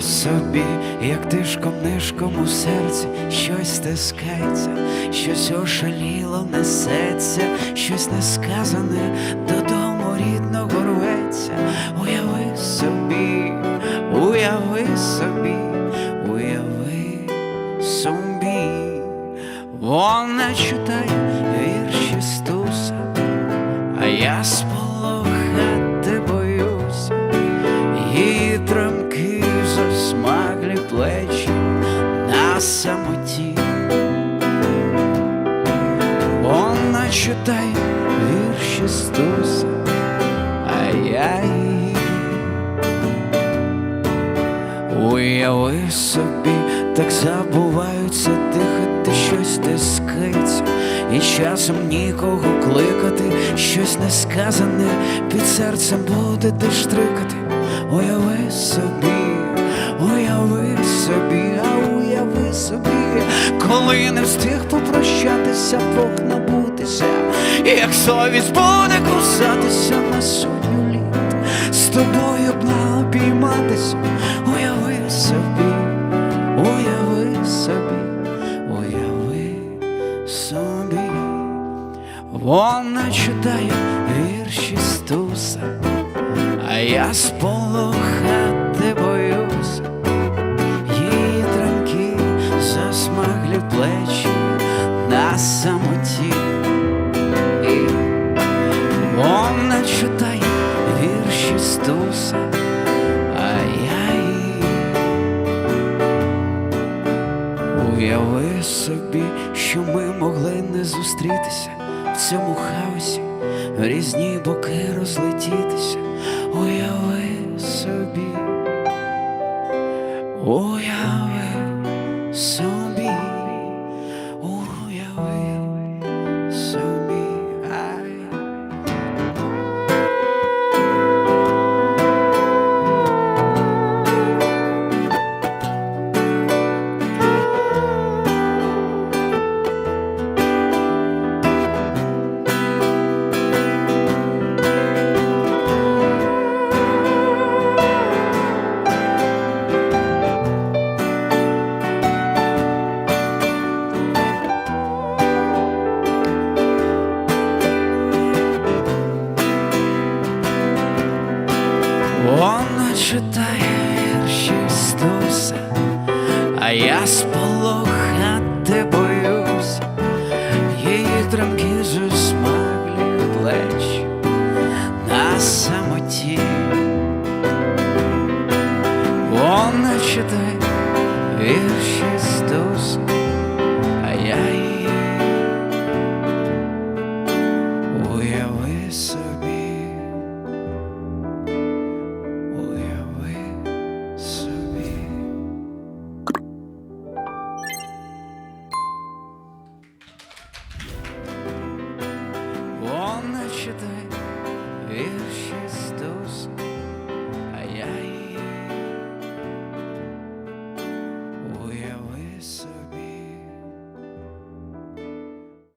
собі, як тишком нишком у серці, щось стискається, щось ошаліло несеться, щось несказане додому рідного рветься. Уяви собі, уяви собі, уяви собі, вона читає вірші стуса, а я сполохати боюся, її трамки на самоті. Вона читає вірші стуса, а я її Уяви собі, так забуваються дихати, щось тискається, і часом нікого кликати, щось несказане під серцем буде де штрикати. Уяви собі, уяви коли не встиг попрощатися, Бог набутися, як совість буде кусатися на сотню літ, з тобою б обійматися, уяви собі, уяви собі, уяви собі, вона читає вірші стуса, а я сполохати собі, що ми могли не зустрітися в цьому хаосі, різні боки розлетітися. Уяви собі, уяви собі, Читай вірші Стуса, а я сполохати боюсь, її тремки смаглі плеч на самоті. Вона читай, вірші Стуса, а я її уяви собі.